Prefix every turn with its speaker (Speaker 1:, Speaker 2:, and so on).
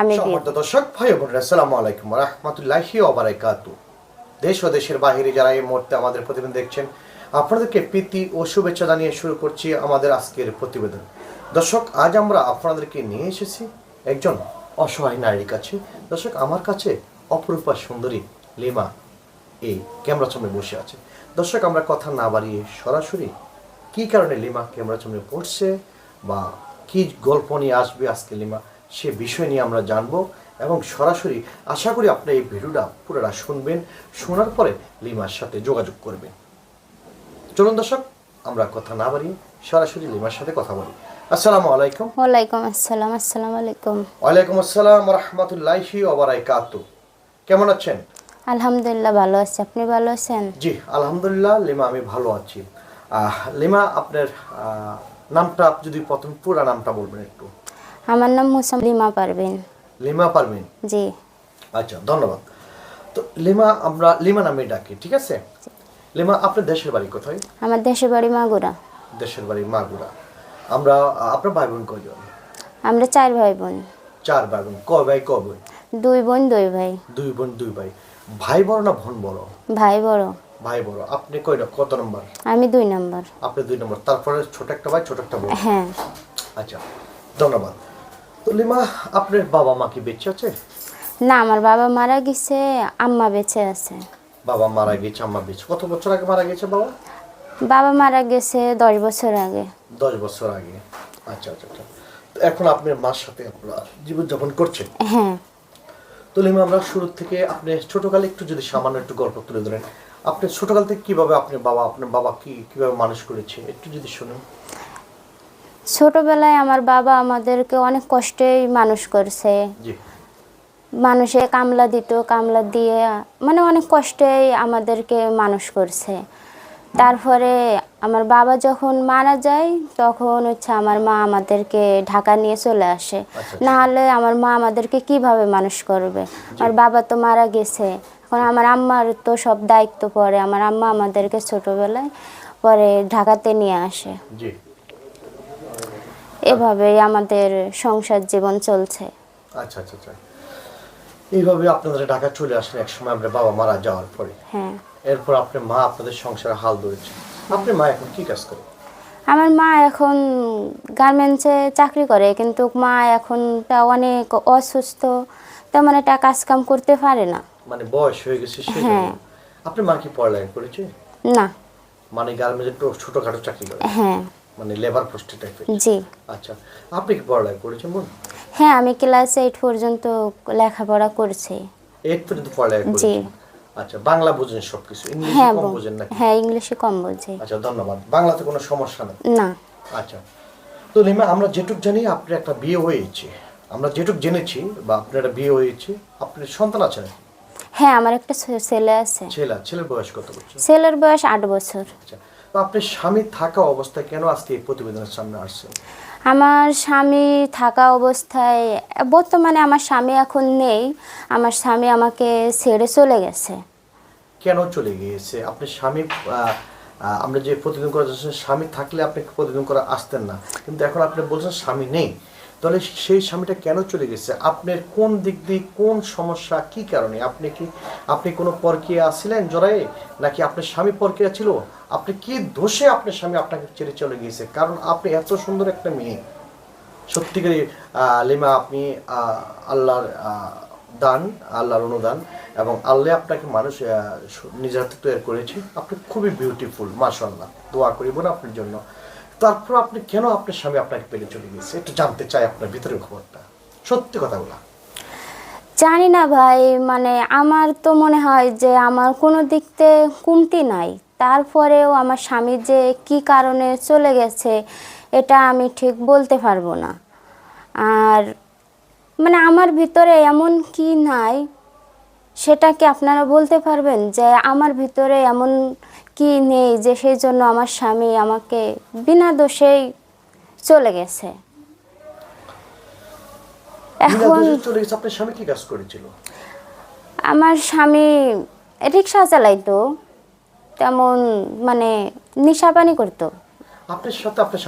Speaker 1: আমি
Speaker 2: দর্শক ভাই বোনেরা আসসালামু আলাইকুম রহমতুল্লাহি ওবারাকাতু দেশ ও দেশের বাহিরে যারা এই মুহূর্তে আমাদের প্রতিবেদন দেখছেন আপনাদেরকে প্রীতি ও শুভেচ্ছা জানিয়ে শুরু করছি আমাদের আজকের প্রতিবেদন। দর্শক আজ আমরা আপনাদেরকে নিয়ে এসেছি একজন অসহায় নারীর কাছে। দর্শক আমার কাছে অপরূপা সুন্দরী লিমা এই ক্যামেরার সামনে বসে আছে। দর্শক আমরা কথা না বাড়িয়ে সরাসরি কি কারণে লিমা ক্যামেরার সামনে পড়ছে বা কি গল্প নিয়ে আসবে আজকে লিমা? সে বিষয় নিয়ে আমরা জানব এবং সরাসরি আশা করি আপনি এই ভিডিওটা পুরোটা শুনবেন। শোনার পরে লিমার সাথে যোগাযোগ করবেন। চলুন দর্শক আমরা কথা না বাড়িয়ে সরাসরি লিমার সাথে কথা বলি। আসসালামু আলাইকুম।
Speaker 1: ওয়ালাইকুম আসসালাম আসসালামু আলাইকুম।
Speaker 2: ওয়ালাইকুম আসসালাম রহমতুল্লাহি ওবরাকাতু কেমন আছেন?
Speaker 1: আলহামদুলিল্লাহ ভালো আছি। আপনি ভালো আছেন?
Speaker 2: জি আলহামদুলিল্লাহ লিমা আমি ভালো আছি। লিমা আপনার নামটা যদি প্রথম পুরা নামটা বলবেন একটু।
Speaker 1: আমার নাম মুসাম লিমা পারবেন
Speaker 2: লিমা পারবেন
Speaker 1: জি।
Speaker 2: আচ্ছা ধন্যবাদ। তো লিমা আমরা লিমা নামে ডাকি ঠিক আছে? লিমা আপনার দেশের বাড়ি কোথায়?
Speaker 1: আমার দেশের বাড়ি মাগুরা।
Speaker 2: দেশের বাড়ি মাগুরা। আমরা আপনার ভাই বোন কয়জন?
Speaker 1: আমরা চার ভাই বোন
Speaker 2: চার ভাই বোন ক ভাই ক বোন?
Speaker 1: দুই বোন দুই ভাই।
Speaker 2: দুই বোন দুই ভাই। ভাই বড় না বোন বড়?
Speaker 1: ভাই বড়।
Speaker 2: ভাই বড়। আপনি কয় কত নম্বর?
Speaker 1: আমি দুই নম্বর।
Speaker 2: আপনি দুই নম্বর। তারপরে ছোট একটা ভাই ছোট একটা বোন।
Speaker 1: হ্যাঁ।
Speaker 2: আচ্ছা ধন্যবাদ। তো লিমা আপনার বাবা মা কি বেঁচে আছে?
Speaker 1: না আমার বাবা মারা গেছে আম্মা বেঁচে আছে।
Speaker 2: বাবা মারা গেছে আম্মা বেঁচে কত বছর আগে মারা গেছে বাবা?
Speaker 1: বাবা মারা গেছে দশ বছর আগে।
Speaker 2: দশ বছর আগে। আচ্ছা আচ্ছা আচ্ছা। তো এখন আপনার মার সাথে আপনারা জীবনযাপন করছেন?
Speaker 1: হ্যাঁ।
Speaker 2: তো লিমা আমরা শুরু থেকে আপনি ছোটকালে একটু যদি সামান্য একটু গল্প তুলে ধরেন আপনি ছোটকাল থেকে কীভাবে আপনার বাবা আপনার বাবা কি কীভাবে মানুষ করেছে একটু যদি শুনুন।
Speaker 1: ছোটবেলায় আমার বাবা আমাদেরকে অনেক কষ্টেই মানুষ করছে। মানুষে কামলা দিত কামলা দিয়ে মানে অনেক কষ্টেই আমাদেরকে মানুষ করছে। তারপরে আমার বাবা যখন মারা যায় তখন হচ্ছে আমার মা আমাদেরকে ঢাকা নিয়ে চলে আসে।
Speaker 2: আচ্ছা।
Speaker 1: না হলে আমার মা আমাদেরকে কীভাবে মানুষ করবে? আমার বাবা তো মারা গেছে। এখন আমার আম্মার তো সব দায়িত্ব পড়ে। আমার আম্মা আমাদেরকে ছোটবেলায় পরে ঢাকাতে নিয়ে আসে।
Speaker 2: জি।
Speaker 1: এভাবেই আমাদের সংসার জীবন চলছে।
Speaker 2: আচ্ছা আচ্ছা আচ্ছা। এইভাবে আপনাদের ঢাকা চলে আসেন এক সময় আপনার বাবা মারা যাওয়ার পরে।
Speaker 1: হ্যাঁ।
Speaker 2: এরপর আপনার মা আপনাদের সংসারে হাল ধরেছে। আপনার মা এখন কি কাজ করে?
Speaker 1: আমার মা এখন গার্মেন্টসে চাকরি করে কিন্তু মা এখন তা অনেক অসুস্থ তেমন একটা কাজ কাম করতে পারে না।
Speaker 2: মানে বয়স হয়ে গেছে সেই
Speaker 1: হ্যাঁ।
Speaker 2: আপনার মা কি পড়ালেখা করেছে?
Speaker 1: না।
Speaker 2: মানে গার্মেন্টে ছোটখাটো চাকরি করে।
Speaker 1: হ্যাঁ।
Speaker 2: মানে লেবার পোস্টে টাইপের
Speaker 1: জি।
Speaker 2: আচ্ছা আপনি কি পড়ালেখা করেছেন বোন
Speaker 1: হ্যাঁ আমি ক্লাস এইট পর্যন্ত লেখাপড়া করছি।
Speaker 2: এইট পর্যন্ত পড়ালেখা
Speaker 1: জি।
Speaker 2: আচ্ছা বাংলা বুঝেন সবকিছু ইংলিশ
Speaker 1: হ্যাঁ
Speaker 2: কম বুঝেন নাকি?
Speaker 1: হ্যাঁ ইংলিশে কম বুঝি।
Speaker 2: আচ্ছা ধন্যবাদ। বাংলাতে কোনো সমস্যা নেই?
Speaker 1: না।
Speaker 2: আচ্ছা তো লিমা আমরা যেটুক জানি আপনার একটা বিয়ে হয়েছে। আমরা যেটুক জেনেছি বা আপনার একটা বিয়ে হয়েছে আপনার সন্তান আছে নাকি?
Speaker 1: হ্যাঁ আমার একটা ছেলে আছে।
Speaker 2: ছেলে ছেলের বয়স কত বছর?
Speaker 1: ছেলের বয়স আট বছর।
Speaker 2: আচ্ছা তো আপনার স্বামী থাকা অবস্থায় কেন আজকে এই প্রতিবেদনের সামনে আসছেন
Speaker 1: আমার স্বামী থাকা অবস্থায় বর্তমানে আমার স্বামী এখন নেই আমার স্বামী আমাকে ছেড়ে চলে গেছে।
Speaker 2: কেন চলে গিয়েছে? আপনি স্বামী আমরা যে প্রতিদিন করার স্বামী থাকলে আপনি প্রতিদিন করে আসতেন না। কিন্তু এখন আপনি বলছেন স্বামী নেই। তাহলে সেই স্বামীটা কেন চলে গেছে? আপনার কোন দিক দিয়ে কোন সমস্যা কি কারণে? আপনি কি আপনি কোনো পরকিয়া আসছিলেন জড়ায়ে নাকি আপনার স্বামী পরকিয়া ছিল? আপনি কি দোষে আপনার স্বামী আপনাকে ছেড়ে চলে গিয়েছে কারণ আপনি এত সুন্দর একটা মেয়ে। সত্যিকারই আহ, লিমা আপনি আল্লাহর দান আল্লাহর অনুদান এবং আল্লাহ আপনাকে মানুষ নিজের হাতে তৈরি করেছে। আপনি খুবই বিউটিফুল মাশাল্লাহ দোয়া করিব না আপনার জন্য। তারপর আপনি কেন আপনার স্বামী আপনাকে পেলে চলে গেছে একটু জানতে চাই আপনার ভিতরের খবরটা। সত্যি কথাগুলো
Speaker 1: জানি না ভাই মানে আমার তো মনে হয় যে আমার কোনো দিক থেকে কমতি নাই। তারপরেও আমার স্বামী যে কি কারণে চলে গেছে, এটা আমি ঠিক বলতে পারব না। আর মানে আমার ভিতরে এমন কি নাই সেটা কি আপনারা বলতে পারবেন যে আমার ভিতরে এমন কি নেই যে সেই জন্য আমার স্বামী আমাকে বিনা দোষেই চলে গেছে। এখন
Speaker 2: আপনার স্বামী কি কাজ করেছিল?
Speaker 1: আমার স্বামী রিক্সা চালাইতো তেমন মানে নেশা পানি করতো।
Speaker 2: আপনার সাথে আপনার